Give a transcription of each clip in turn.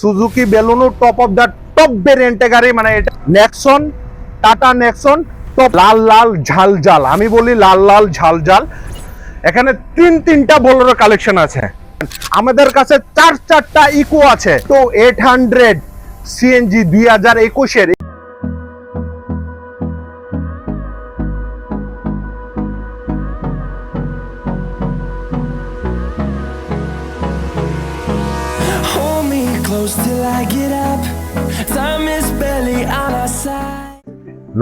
Suzuki Baleno top of the top ভেরিয়েন্টে গাড়ি মানে এটা নেক্সন টাটা নেক্সন টপ লাল লাল, ঝাল ঝাল। আমি বলি লাল লাল, ঝাল ঝাল। এখানে তিন, তিনটা বোলেরো কালেকশন আছে। আমাদের কাছে চার, চারটা ইকো আছে। তো এইট হান্ড্রেড সিএনজি দুই হাজার একুশের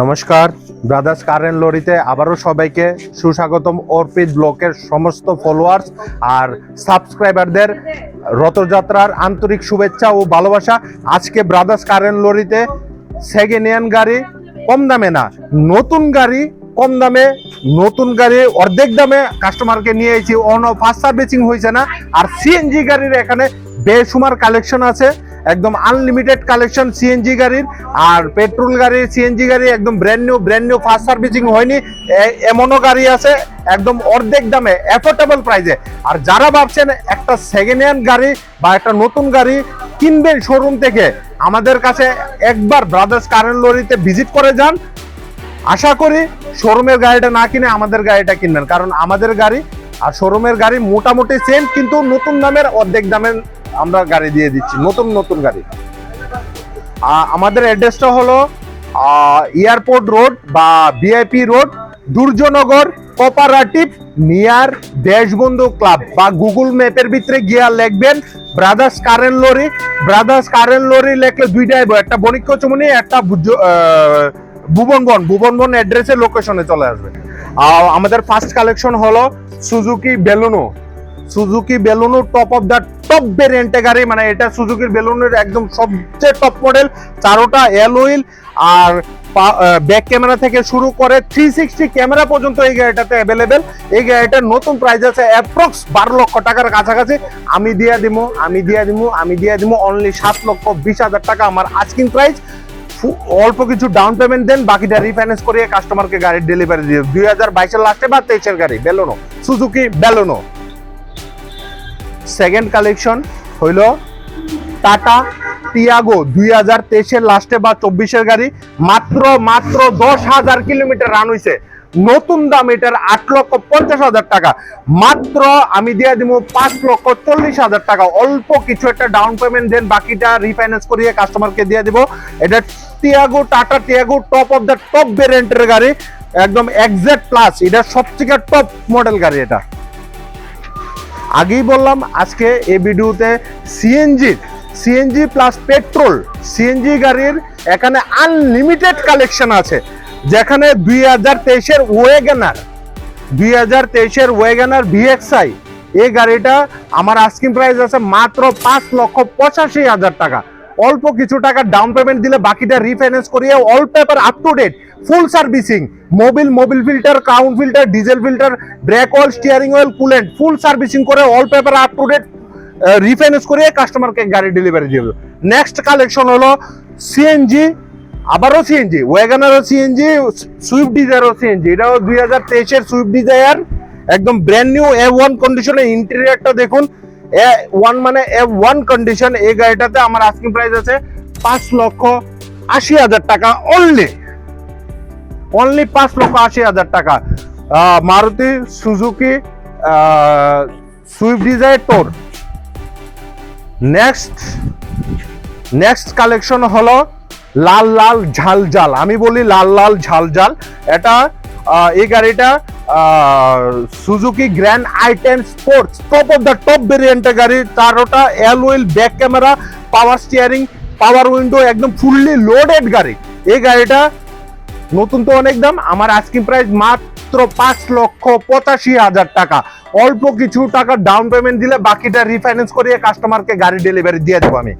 নমস্কার ব্রাদার্স কারেন্ট লরিতে আবারও সবাইকে সুস্বাগতম অর্পিত ব্লকের সমস্ত ফলোয়ার্স আর সাবস্ক্রাইবারদের রথযাত্রার আন্তরিক শুভেচ্ছা ও ভালোবাসা। আজকে ব্রাদার্স কারেন্ট লরিতে সেকেন্ড হ্যান্ড গাড়ি কম দামে না, নতুন গাড়ি কম দামে, নতুন গাড়ি অর্ধেক দামে কাস্টমারকে নিয়ে এসেছি। অন ফার্স্ট সার্ভিসিং হয়েছে না। আর সিএনজি গাড়ির এখানে বেসুমার কালেকশন আছে, একদম আনলিমিটেড কালেকশন সিএনজি গাড়ির, আর পেট্রোল গাড়ি সিএনজি গাড়ি, একদম brand new brand new first servicing হয়নি এমনও গাড়ি আছে, একদম অর্ধেক দামে অ্যাফোর্ডেবল প্রাইসে আর যারা ভাবছেন একটা সেকেন্ড হ্যান্ড গাড়ি বা একটা নতুন গাড়ি কিনবেন শোরুম থেকে, আমাদের কাছে একবার ব্রাদার্স কারেন্ট লরিতে ভিজিট করে যান। আশা করি শোরুমের গাড়িটা না কিনে আমাদের গাড়িটা কিনবেন, কারণ আমাদের গাড়ি আর শোরুমের গাড়ি মোটামুটি সেম কিন্তু নতুন দামের, অর্ধেক দামে আমরা গাড়ি দিয়ে দিচ্ছি, নতুন নতুন গাড়ি। আমাদের অ্যাড্রেসটা হলো এয়ারপোর্ট রোড বা BIP road, Durjannagar, cooperative, near Deshbandhu club বা গুগল ম্যাপের ভিতরে গিয়া লিখবেন, brothers current lorry. Brothers current lorry লেখলে দুইটাই একটা বণিক্য চমুনি একটা ভুবনবন। ভুবনবন অ্যাড্রেসে লোকেশনে চলে আসবে। আমাদের ফার্স্ট কালেকশন হলো Suzuki Baleno Suzuki Baleno top of the top ভেরিয়েন্টে গাড়ি। মানে এটা সুজুকির বেলুনের একদম সবচেয়ে টপ মডেল চারোটা অ্যালোইল আর ব্যাক ক্যামেরা থেকে শুরু করে থ্রি সিক্সটি ক্যামেরা পর্যন্ত এই গাড়িটাতে অ্যাভেলেবেল এই গাড়িটার নতুন প্রাইস আছে অ্যাপ্রক্স বারো লক্ষ টাকার কাছাকাছি। আমি দিয়ে দিব আমি দিয়ে দিব আমি দিয়ে দিব অনলি সাত লক্ষ বিশ হাজার টাকা আমার আস্কিং প্রাইস অল্প কিছু ডাউন পেমেন্ট দেন, বাকিটা রিফাইন্যান্স করিয়ে কাস্টমারকে গাড়ির ডেলিভারি দিয়ে দুই হাজার বাইশের লাস্টে বা তেইশের গাড়ি Baleno Suzuki Baleno second collection হইল টাটা টিয়াগো দুই হাজার তেইশের লাস্টে বা চব্বিশের গাড়ি। মাত্র মাত্র দশ হাজার কিলোমিটার রান হয়েছে নতুন দাম এটার আট লক্ষ পঞ্চাশ হাজার টাকা। মাত্র আমি দিয়ে দিব পাঁচ লক্ষ চল্লিশ হাজার টাকা। অল্প কিছু একটা ডাউন পেমেন্ট দেন, বাকিটা রিফাইন্যান্স করিয়ে কাস্টমারকে দিয়ে দিব। এটা Tiago Tata Tiago top of the top ভেরিয়েন্টের গাড়ি। একদম এক্সাক্ট প্লাস এটা সবথেকে টপ মডেল গাড়ি এটা। আগেই বললাম, আজকে এই ভিডিওতে CNG CNG plus petrol CNG গাড়ির এখানে আনলিমিটেড কালেকশন আছে। যেখানে দুই হাজার তেইশের ওয়েগেনার দুই হাজার তেইশের ওয়েগেনার ভিএক্সআই এই গাড়িটা আমার আস্কিং প্রাইস আছে মাত্র পাঁচ লক্ষ পঁচাশি হাজার টাকা। অল্প কিছু টাকা ডাউন পেমেন্ট দিলে বাকিটা রিফাইন্যান্স করিয়ে all paper up to date full servicing Mobil Mobil filter crown filter diesel filter brake oil steering oil coolant full servicing করে all paper up to date refinance করিয়ে কাস্টমারকে গাড়ি ডেলিভারি দিয়ে next collection হলো CNG আবারও CNG ওয়াগানারও CNG Swift ডিজায়ারও CNG এটাও দুই হাজার তেইশের সুইফট ডিজায়ার একদম ব্র্যান্ড নিউ এ ওয়ান কন্ডিশনে ইন্টেরিয়ারটা দেখুন। এ ওয়ান মানে এ ওয়ান কন্ডিশন এই গাড়িটাতে আমার আস্কিং প্রাইস আছে পাঁচ লক্ষ আশি হাজার টাকা অনলি অনলি পাঁচ লক্ষ আশি হাজার টাকা। Maruti Suzuki Swift Dzire Tour next next collection হলো লাল লাল ঝাল ঝাল। আমি বলি লাল লাল ঝাল ঝাল। এটা এই গাড়িটা Suzuki grand i ten sports top of the top ভেরিয়েন্টের গাড়ি, তার ওটা alloy wheel back camera power steering power window একদম ফুললি লোডেড গাড়ি। এই গাড়িটা নতুন তো অনেক দাম, আমার আস্কিং প্রাইস মাত্র পাঁচ লক্ষ পঁচাশি হাজার টাকা। অল্প কিছু টাকা ডাউন পেমেন্ট দিলে বাকিটা রিফাইন্যান্স করিয়ে কাস্টমারকে গাড়ি ডেলিভারি দিয়ে দেবো আমি।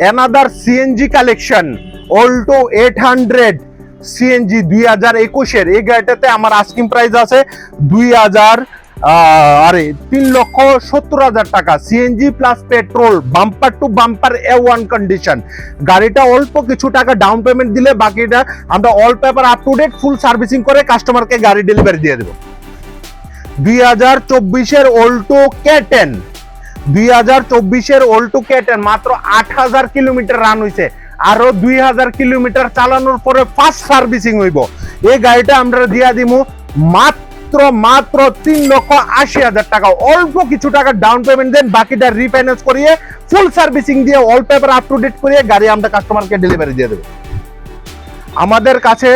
Another CNG collection Alto eight hundred CNG দুই হাজার একুশের। এই গাড়িটাতে আমার আস্কিং প্রাইস আছে দুই হাজার আরে, তিন লক্ষ সত্তর হাজার টাকা। CNG plus petrol bumper to bumper A one condition গাড়িটা অল্প কিছু টাকা ডাউন পেমেন্ট দিলে বাকিটা আমরা all paper up to date full servicing করে কাস্টমারকে গাড়ি ডেলিভারি দিয়ে দেবো। দুই হাজার চব্বিশের অল্টো কে টেন দুই হাজার চব্বিশের ওল্টো কেটেন মাত্র আট হাজার কিলোমিটার রান হয়েছে আরও দুই হাজার কিলোমিটার চালানোর পরে ফার্স্ট সার্ভিসিং হইব। এই গাড়িটা আমরা দিয়া দিমু মাত্র মাত্র তিন লক্ষ আশি হাজার টাকা। অল্প কিছু টাকা ডাউন পেমেন্ট দেন, বাকিটা রিফাইন্যান্স করিয়ে ফুল সার্ভিসিং দিয়ে all paper up to date করিয়ে গাড়ি আমরা কাস্টমারকে ডেলিভারি দিয়ে দেবো। আমাদের কাছে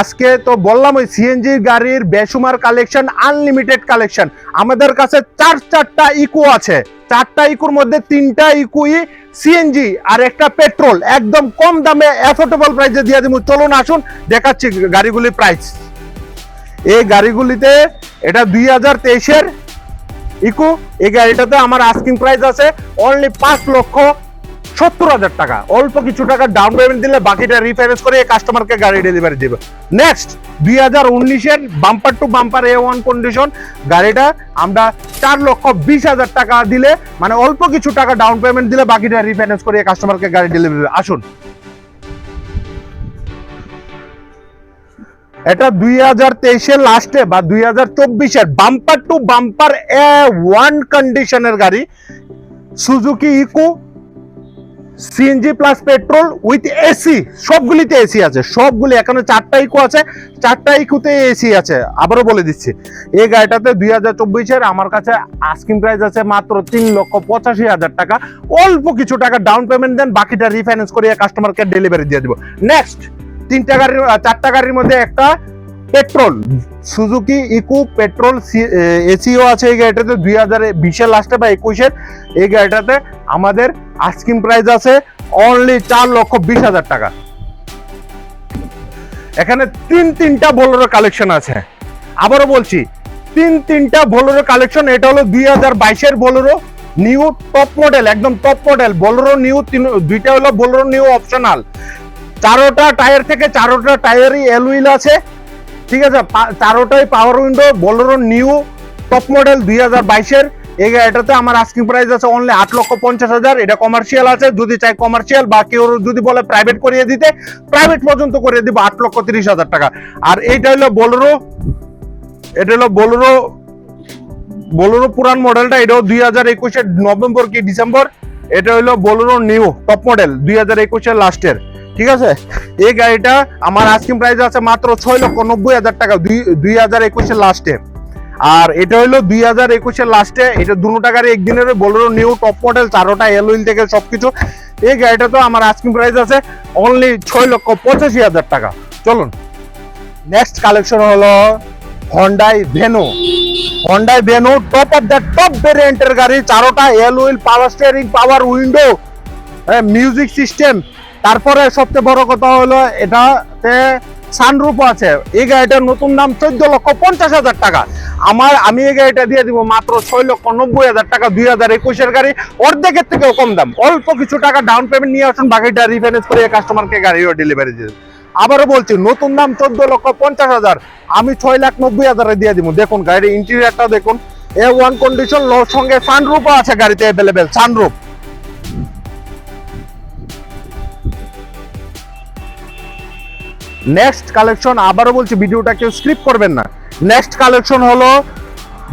আজকে তো বললাম ওই সিএনজি গাড়ির বেসুমার কালেকশন আনলিমিটেড কালেকশন আমাদের কাছে চার চারটা ইকো আছে। চারটা ইকুর মধ্যে তিনটা ইকুই সিএনজি আর একটা পেট্রোল, একদম কম দামে অ্যাফোর্ডেবল প্রাইসে দিয়ে দিব। চলুন আসুন, দেখাচ্ছি গাড়িগুলির প্রাইস এই গাড়িগুলিতে এটা দুই হাজার তেইশের ইকো, এই গাড়িটাতে আমার আস্কিং প্রাইস আছে অনলি পাঁচ লক্ষ সত্তর হাজার টাকা। অল্প কিছু টাকা ডাউন পেমেন্ট দিলে বাকিটা রিফাইন্যান্স করে কাস্টমারকে গাড়ি ডেলিভারি দেবে। নেক্সট দুই হাজার উনিশের bumper to bumper A one condition গাড়িটা আমরা চার লক্ষ বিশ হাজার টাকা দিলে মানে অল্প কিছু টাকা ডাউন পেমেন্ট দিলে বাকিটা রিফাইন্যান্স করে কাস্টমারকে গাড়ি ডেলিভারি আসুন। এটা দুই হাজার তেইশের লাস্টে বা দুই হাজার চব্বিশের bumper to bumper A one কন্ডিশনের গাড়ি Suzuki Eeco CNG plus petrol with AC সবগুলিতে AC আছে। সবগুলি, এখানে চারটা ইকো আছে, চারটা ইকোতে এসি আছে। আবারও বলে দিচ্ছি, এই গাড়িটাতে দুই হাজার চব্বিশের আমার কাছে আস্কিং প্রাইস আছে মাত্র তিন লক্ষ পঁচাশি হাজার টাকা। অল্প কিছু টাকা ডাউন পেমেন্ট দেন, বাকিটা রিফাইন্যান্স করে কাস্টমারকে ডেলিভারি দিয়ে দিব। নেক্সট তিনটা গাড়ির, চারটা গাড়ির মধ্যে একটা পেট্রোল। সুজুকি, ইকো, পেট্রোল এসিও আছে এই গাড়িটাতে দুই হাজার বিশের লাস্টে বা একুশের এই গাড়িটাতে আমাদের আস্কিং প্রাইস আছে অনলি চার লক্ষ বিশ হাজার টাকা। এখানে তিন তিনটা বোলেরো কালেকশন আছে। আবারও বলছি, তিন তিনটা বোলেরো কালেকশন এটা হলো দুই হাজার বাইশের বোলেরো নিউ টপ মডেল একদম টপ মডেল বোলেরো নিউ তিন, দুইটা হলো বোলেরো নিউ অপশনাল চারোটা টায়ার থেকে চারোটা টায়ারই এলউইল আছে। ঠিক আছে? চারোটাই power window Bolero new top model দুই হাজার বাইশের। এই গাড়িটাতে আমার আস্কিং প্রাইস আছে অনলি আট লক্ষ পঞ্চাশ হাজার। এটা কমার্শিয়াল আছে, যদি চাই কমার্শিয়াল বা কেউ যদি বলে প্রাইভেট করিয়ে দিতে প্রাইভেট পর্যন্ত করিয়ে দিব আট লক্ষ তিরিশ হাজার টাকা। আর এইটা হলো বোলেরো এটা হলো বোলেরো বোলেরো পুরান মডেলটা এটাও দুই হাজার একুশের নভেম্বর কি ডিসেম্বর? এটা হলো বোলেরো নিউ টপ মডেল দুই হাজার একুশের লাস্টের ঠিক আছে? এই গাড়িটা আমার আস্কিং প্রাইস আছে মাত্র ছয় লক্ষ নব্বই হাজার টাকা, দুই দুই হাজার একুশের লাস্টে আর এটা হলো দুই হাজার একুশের লাস্টে এটা দুটো টাকার একদিনের বোলেরো নিউ টপ মডেল চারোটা এলউইল থেকে সবকিছু। এই গাড়িটা তো আমার আস্কিং প্রাইস আছে অনলি ছয় লক্ষ পঁচাশি হাজার টাকা। চলুন নেক্সট কালেকশন হলো Hyundai Venue Hyundai Venue top of the top ভেরিয়েন্টের গাড়ি, চারোটা alloy wheel power steering power window music system তারপরে সবচেয়ে বড় কথা হলো, এটাতে সানরুফ আছে। এই গাড়িটার নতুন দাম চোদ্দ লক্ষ পঞ্চাশ হাজার টাকা। আমার, আমি এই গাড়িটা দিয়ে দিব মাত্র ছয় লক্ষ নব্বই হাজার টাকা, দুই হাজার একুশের গাড়ি। অর্ধেকের থেকেও কম দাম। অল্প কিছু টাকা ডাউন পেমেন্ট নিয়ে আসুন, বাকিটা রিফাইন্যান্স করে কাস্টমারকে গাড়িও ডেলিভারি দিয়ে আবারও বলছি, নতুন দাম চোদ্দ লক্ষ পঞ্চাশ হাজার। আমি ছয় লাখ নব্বই হাজারে দিয়ে দিব। দেখুন, গাড়ির ইন্টেরিয়ারটা দেখুন। এ ওয়ান কন্ডিশন লোর সঙ্গে সানরুফও আছে গাড়িতে অ্যাভেলেবেল সানরুফ নেক্সট কালেকশন আবারও বলছি, ভিডিওটা কেউ স্ক্রিপ্ট করবেন না। নেক্সট কালেকশন হলো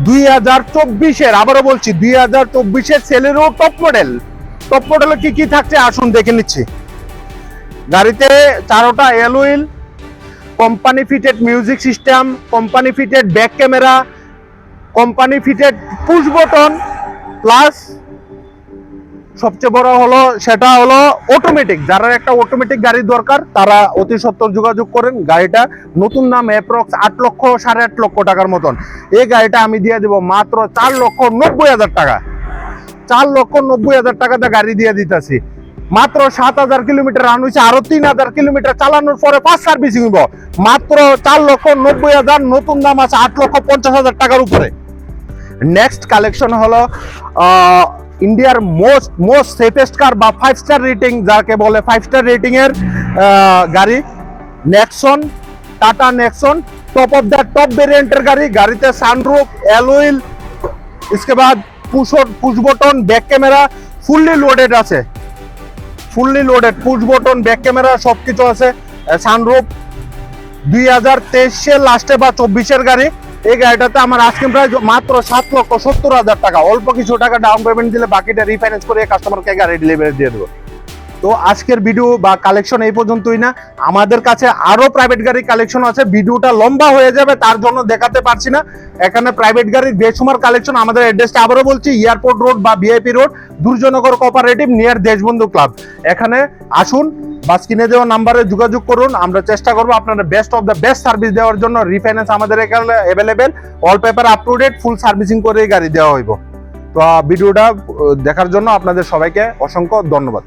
দুই হাজার চব্বিশের, আবারও বলছি, দুই হাজার চব্বিশের সেলেরও টপ মডেল টপ মডেলে কি কি থাকছে? আসুন দেখে নিচ্ছি। গাড়িতে চারোটা alloy wheel company fitted music system company fitted back camera company fitted push button plus সবচেয়ে বড় হলো, সেটা হলো অটোমেটিক যারা একটা অটোমেটিক গাড়ি দরকার, তারা অতি সত্তর যোগাযোগ করেন। গাড়িটা নতুন নাম অ্যাপ্রক্স আট লক্ষ, সাড়ে আট লক্ষ টাকার মতন। এই গাড়িটা আমি দিয়ে দেবো মাত্র চার লক্ষ নব্বই হাজার টাকা। চার লক্ষ নব্বই হাজার টাকাতে গাড়ি দিয়ে দিতেছি। মাত্র সাত হাজার কিলোমিটার রান হয়েছে আরও তিন হাজার কিলোমিটার চালানোর পরে পাঁচ সার্ভিসিং হইব। মাত্র চার লক্ষ নব্বই হাজার, নতুন দাম আছে আট লক্ষ পঞ্চাশ হাজার টাকার উপরে। নেক্সট কালেকশন হলো ইন্ডিয়ার মোস্ট মোস্ট সেফেস্ট কার বা ফাইভ স্টার রেটিং যাকে বলে ফাইভ স্টার রেটিং এর আহ, গাড়ি Nexon Tata Nexon top of the top ভেরিয়েন্টের গাড়ি গাড়িতে সানরুফ অ্যালোইল इसके बाद push push button back camera fully loaded আছে fully loaded push button back camera সবকিছু আছে সানরুফ দুই হাজার তেইশের লাস্টে বা চব্বিশের গাড়ি, এই গাড়িটাতে আমার আজকে প্রায় মাত্র সাত লক্ষ সত্তর হাজার টাকা। অল্প কিছু টাকা ডাউন পেমেন্ট দিলে বাকিটা রিফাইন্যান্স করে কাস্টমারকে গাড়ি ডেলিভারি দিয়ে দেবো। তো আজকের ভিডিও বা কালেকশন এই পর্যন্তই না। আমাদের কাছে আরও প্রাইভেট গাড়ির কালেকশন আছে। ভিডিওটা লম্বা হয়ে যাবে, তার জন্য দেখাতে পারছি না। এখানে প্রাইভেট গাড়ির বেসুমার কালেকশন আমাদের অ্যাড্রেসটা আবারও বলছি, এয়ারপোর্ট রোড বা VIP road, Durjannagar cooperative near Deshbandhu club এখানে আসুন, বাস কিনে দেওয়া নাম্বারে যোগাযোগ করুন। আমরা চেষ্টা করব আপনারা best of the best service দেওয়ার জন্য রিফাইন্যান্স আমাদের এখানে available all paper up to date full servicing করে গাড়ি দেওয়া হইব। তো ভিডিওটা দেখার জন্য আপনাদের সবাইকে অসংখ্য ধন্যবাদ।